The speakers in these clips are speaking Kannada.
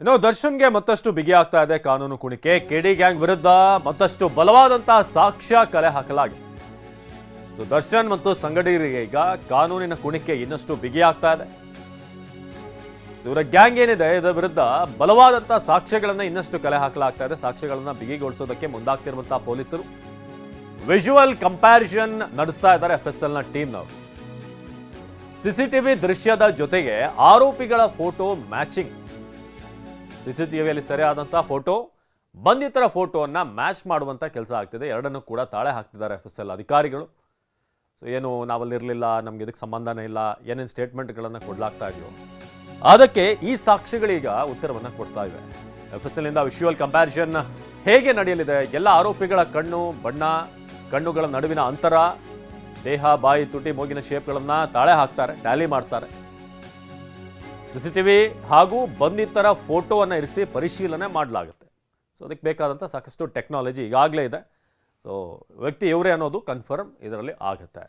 ಇನ್ನು ದರ್ಶನ್ಗೆ ಮತ್ತಷ್ಟು ಬಿಗಿ ಇದೆ ಕಾನೂನು ಕುಣಿಕೆ ಕೆಡಿ ಗ್ಯಾಂಗ್ ವಿರುದ್ಧ ಮತ್ತಷ್ಟು ಬಲವಾದಂತಹ ಸಾಕ್ಷ್ಯ ಕಲೆ ಹಾಕಲಾಗಿದೆ. ಸೊ ದರ್ಶನ್ ಮತ್ತು ಸಂಗಡಿಗರಿಗೆ ಈಗ ಕಾನೂನಿನ ಕುಣಿಕೆ ಇನ್ನಷ್ಟು ಬಿಗಿ ಇದೆ. ಇವರ ಗ್ಯಾಂಗ್ ಏನಿದೆ, ಇದರ ವಿರುದ್ಧ ಬಲವಾದಂತಹ ಸಾಕ್ಷ್ಯಗಳನ್ನ ಇನ್ನಷ್ಟು ಕಲೆ ಹಾಕಲಾಗ್ತಾ ಇದೆ. ಸಾಕ್ಷ್ಯಗಳನ್ನ ಬಿಗಿಗೊಳಿಸೋದಕ್ಕೆ ಮುಂದಾಗ್ತಿರುವಂತಹ ಪೊಲೀಸರು. ವಿಜುವಲ್ ಕಂಪ್ಯಾರಿಸನ್ ನಡೆಸ್ತಾ ಇದ್ದಾರೆ ಎಫ್ ಎಸ್ ಎಲ್ನ ಟೀಮ್ನವರು. ಸಿಸಿಟಿವಿ ದೃಶ್ಯದ ಜೊತೆಗೆ ಆರೋಪಿಗಳ ಫೋಟೋ ಮ್ಯಾಚಿಂಗ್. ಸಿಸಿಟಿವಿಯಲ್ಲಿ ಸರಿಯಾದಂಥ ಫೋಟೋ, ಬಂಧಿತರ ಫೋಟೋವನ್ನ ಮ್ಯಾಚ್ ಮಾಡುವಂತ ಕೆಲಸ ಆಗ್ತಿದೆ. ಎರಡನ್ನೂ ಕೂಡ ತಾಳೆ ಹಾಕ್ತಿದ್ದಾರೆ ಎಫ್ ಎಸ್ ಎಲ್ ಅಧಿಕಾರಿಗಳು. ಸೊ ಏನು ನಾವಲ್ಲಿರಲಿಲ್ಲ ನಮ್ಗೆ ಇದಕ್ಕೆ ಸಂಬಂಧನೇ ಇಲ್ಲ, ಏನೇನು ಸ್ಟೇಟ್ಮೆಂಟ್ಗಳನ್ನು ಕೊಡಲಾಗ್ತಾ ಇದೆಯೋ. ಅದಕ್ಕೆ ಈ ಸಾಕ್ಷಿಗಳೀಗ ಉತ್ತರವನ್ನು ಕೊಡ್ತಾ ಇವೆ. ಎಫ್ ಎಸ್ ಎಲ್ನಿಂದ ವಿಶುವಲ್ ಕಂಪ್ಯಾರಿಸನ್ ಹೇಗೆ ನಡೆಯಲಿದೆ? ಎಲ್ಲ ಆರೋಪಿಗಳ ಕಣ್ಣು, ಬಣ್ಣ, ಕಣ್ಣುಗಳ ನಡುವಿನ ಅಂತರ, ದೇಹ, ಬಾಯಿ, ತುಟಿ, ಮೂಗಿನ ಶೇಪ್ಗಳನ್ನು ತಾಳೆ ಹಾಕ್ತಾರೆ ಟ್ಯಾಲಿ ಮಾಡ್ತಾರೆ. ಸಿಸಿಟಿವಿ ಹಾಗೂ ಬಂಧಿತರ ಫೋಟೋವನ್ನು ಇರಿಸಿ ಪರಿಶೀಲನೆ ಮಾಡಲಾಗುತ್ತೆ. ಸೊ ಅದಕ್ಕೆ ಬೇಕಾದಂಥ ಸಾಕಷ್ಟು ಟೆಕ್ನಾಲಜಿ ಈಗಾಗಲೇ ಇದೆ. ಸೊ ವ್ಯಕ್ತಿ ಇವರೇ ಅನ್ನೋದು ಕನ್ಫರ್ಮ್ ಇದರಲ್ಲಿ ಆಗುತ್ತೆ.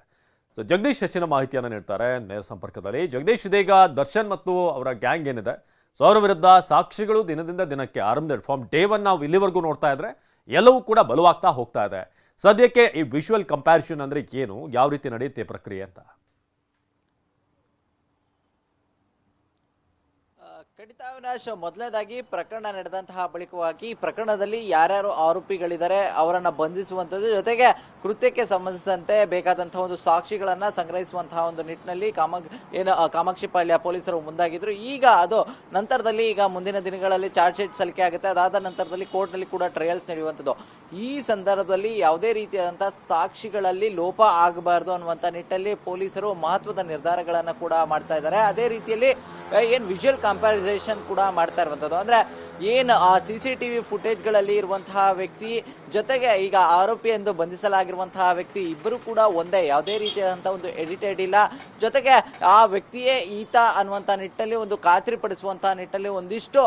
ಸೊ ಜಗದೀಶ್ ಹೆಚ್ಚಿನ ಮಾಹಿತಿಯನ್ನು ನೀಡ್ತಾರೆ ನೇರ ಸಂಪರ್ಕದಲ್ಲಿ. ಜಗದೀಶ್ ಇದೀಗ ದರ್ಶನ್ ಮತ್ತು ಅವರ ಗ್ಯಾಂಗ್ ಏನಿದೆ? ಸೊ ಅವರ ವಿರುದ್ಧ ಸಾಕ್ಷಿಗಳು ದಿನದಿಂದ ದಿನಕ್ಕೆ ಆರಂಭದ ಫ್ರಮ್ ಡೇ ಒನ್ ನಾವು ಇಲ್ಲಿವರೆಗೂ ನೋಡ್ತಾ ಇದ್ರೆ ಎಲ್ಲವೂ ಕೂಡ ಬಲವಾಗ್ತಾ ಹೋಗ್ತಾ ಇದೆ. ಸದ್ಯಕ್ಕೆ ಈ ವಿಶುವಲ್ ಕಂಪ್ಯಾರಿಸನ್ ಅಂದರೆ ಏನು? ಯಾವ ರೀತಿ ನಡೆಯುತ್ತೆ ಪ್ರಕ್ರಿಯೆ ಅಂತ? ಆ, ಖಂಡಿತ ಅವಿನಾಶ್ ಮೊದಲನೇದಾಗಿ ಪ್ರಕರಣ ನಡೆದಂತಹ ಬಳಿಕವಾಗಿ ಈ ಪ್ರಕರಣದಲ್ಲಿ ಯಾರ್ಯಾರು ಆರೋಪಿಗಳಿದ್ದಾರೆ ಅವರನ್ನ ಬಂಧಿಸುವಂಥದ್ದು ಜೊತೆಗೆ ಕೃತ್ಯಕ್ಕೆ ಸಂಬಂಧಿಸಿದಂತೆ ಬೇಕಾದಂತಹ ಒಂದು ಸಾಕ್ಷಿಗಳನ್ನ ಸಂಗ್ರಹಿಸುವಂತಹ ಒಂದು ನಿಟ್ಟಿನಲ್ಲಿ ಕಾಮ ಏನು ಕಾಮಾಕ್ಷಿಪಾಳ್ಯ ಪೊಲೀಸರು ಮುಂದಾಗಿದ್ರು. ಈಗ ಅದು ನಂತರದಲ್ಲಿ ಈಗ ಮುಂದಿನ ದಿನಗಳಲ್ಲಿ ಚಾರ್ಜ್ ಶೀಟ್ ಸಲ್ಲಿಕೆ ಆಗುತ್ತೆ. ಅದಾದ ನಂತರದಲ್ಲಿ ಕೋರ್ಟ್ನಲ್ಲಿ ಕೂಡ ಟ್ರಯಲ್ಸ್ ನಡೆಯುವಂಥದ್ದು. ಈ ಸಂದರ್ಭದಲ್ಲಿ ಯಾವುದೇ ರೀತಿಯಾದಂತಹ ಸಾಕ್ಷಿಗಳಲ್ಲಿ ಲೋಪ ಆಗಬಾರ್ದು ಅನ್ನುವಂಥ ನಿಟ್ಟಿನಲ್ಲಿ ಪೊಲೀಸರು ಮಹತ್ವದ ನಿರ್ಧಾರಗಳನ್ನು ಕೂಡ ಮಾಡ್ತಾ ಇದ್ದಾರೆ. ಅದೇ ರೀತಿಯಲ್ಲಿ ಏನು ವಿಜುವಲ್ ಕಂಪ್ಯಾರಿಸೇಷನ್ ಕೂಡ ಮಾಡ್ತಾ ಇರುವಂಥದ್ದು ಅಂದ್ರೆ ಏನು ಆ ಸಿ ಸಿ ಟಿ ವಿ ಫುಟೇಜ್ಗಳಲ್ಲಿ ಇರುವಂತಹ ವ್ಯಕ್ತಿ, ಜೊತೆಗೆ ಈಗ ಆರೋಪಿ ಎಂದು ಬಂಧಿಸಲಾಗಿರುವಂತಹ ವ್ಯಕ್ತಿ ಇಬ್ಬರು ಕೂಡ ಒಂದೇ, ಯಾವುದೇ ರೀತಿಯಾದಂತಹ ಒಂದು ಎಡಿಟೆಡ್ ಇಲ್ಲ. ಜೊತೆಗೆ ಆ ವ್ಯಕ್ತಿಯೇ ಈತ ಅನ್ನುವಂಥ ನಿಟ್ಟಲ್ಲಿ ಒಂದು ಖಾತ್ರಿಪಡಿಸುವಂತಹ ನಿಟ್ಟಲ್ಲಿ ಒಂದಿಷ್ಟು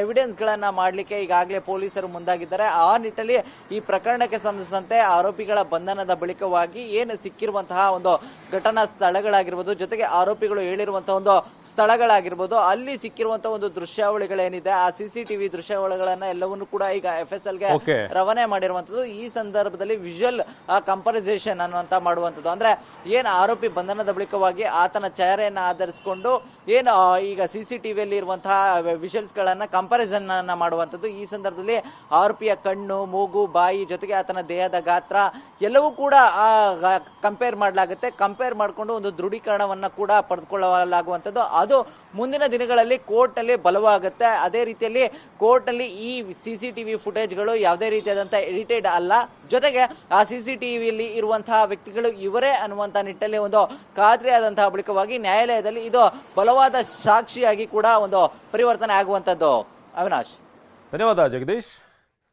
ಎವಿಡೆನ್ಸ್ಗಳನ್ನ ಮಾಡಲಿಕ್ಕೆ ಈಗಾಗಲೇ ಪೊಲೀಸರು ಮುಂದಾಗಿದ್ದಾರೆ. ಆ ನಿಟ್ಟಲ್ಲಿ ಈ ಪ್ರಕರಣಕ್ಕೆ ಸಂಬಂಧಿಸಿದಂತೆ ಆರೋಪಿಗಳ ಬಂಧನದ ಬಳಿಕವಾಗಿ ಏನು ಸಿಕ್ಕಿರುವಂತಹ ಒಂದು ಘಟನಾ ಸ್ಥಳಗಳಾಗಿರ್ಬೋದು, ಜೊತೆಗೆ ಆರೋಪಿಗಳು ಹೇಳಿರುವಂತಹ ಒಂದು ಸ್ಥಳಗಳಾಗಿರ್ಬೋದು, ಅಲ್ಲಿ ಸಿಕ್ಕಿರುವಂತಹ ಒಂದು ದೃಶ್ಯಾವಳಿಗಳೇನಿದೆ ಆ ಸಿ ಸಿ ಟಿವಿ ದೃಶ್ಯಾವಳಿಗಳನ್ನ ಎಲ್ಲವನ್ನು ಕೂಡ ಈಗ ಎಫ್ ಎಸ್ ಎಲ್ಗೆ ರವಾನೆ ಮಾಡಿರುವಂತದ್ದು. ಈ ಸಂದರ್ಭದಲ್ಲಿ ವಿಜುವಲ್ ಕಂಪರಿಸೇಷನ್ ಅನ್ನುವಂತ ಮಾಡುವಂತದ್ದು. ಅಂದ್ರೆ ಏನ್ ಆರೋಪಿ ಬಂಧನದ ಬಳಿಕವಾಗಿ ಆತನ ಚಹರೆಯನ್ನು ಆಧರಿಸಿಕೊಂಡು ಏನು ಈಗ ಸಿ ಸಿ ಟಿವಿಯಲ್ಲಿ ಇರುವಂತಹ ವಿಜುವಲ್ಸ್ಗಳನ್ನ ಕಂಪಾರಿಸನ್ ಅನ್ನ ಮಾಡುವಂಥದ್ದು ಈ ಸಂದರ್ಭದಲ್ಲಿ ಆರೋಪಿಯ ಕಣ್ಣು ಮೂಗು ಬಾಯಿ ಜೊತೆಗೆ ಆತನ ದೇಹದ ಗಾತ್ರ ಎಲ್ಲವೂ ಕೂಡ ಕಂಪೇರ್ ಮಾಡಲಾಗುತ್ತೆ. ಕಂಪೇರ್ ಮಾಡಿಕೊಂಡು ಒಂದು ದೃಢೀಕರಣವನ್ನ ಕೂಡ ಪಡೆದುಕೊಳ್ಳಲಾಗುವಂಥದ್ದು ಅದು ಮುಂದಿನ ದಿನಗಳಲ್ಲಿ ಕೋರ್ಟ್ನಲ್ಲಿ ಬಲವಾಗುತ್ತೆ. ಅದೇ ರೀತಿಯಲ್ಲಿ ಕೋರ್ಟ್ನಲ್ಲಿ ಈ ಸಿ ಸಿ ಟಿ ವಿ ಫುಟೇಜ್ಗಳು ಯಾವುದೇ ರೀತಿಯಾದಂಥ ಎಡಿಟೆಡ್ ಅಲ್ಲ. ಜೊತೆಗೆ ಆ ಸಿ ಸಿ ಟಿ ವಿಯಲ್ಲಿ ಇರುವಂತಹ ವ್ಯಕ್ತಿಗಳು ಇವರೇ ಅನ್ನುವಂಥ ನಿಟ್ಟಲ್ಲಿ ಒಂದು ಖಾತ್ರಿಯಾದಂತಹ ಬಳಿಕವಾಗಿ ನ್ಯಾಯಾಲಯದಲ್ಲಿ ಇದು ಬಲವಾದ ಸಾಕ್ಷಿಯಾಗಿ ಕೂಡ ಒಂದು ಪರಿವರ್ತನೆ ಆಗುವಂಥದ್ದು. ಅವಿನಾಶ್. ಧನ್ಯವಾದ ಜಗದೀಶ್.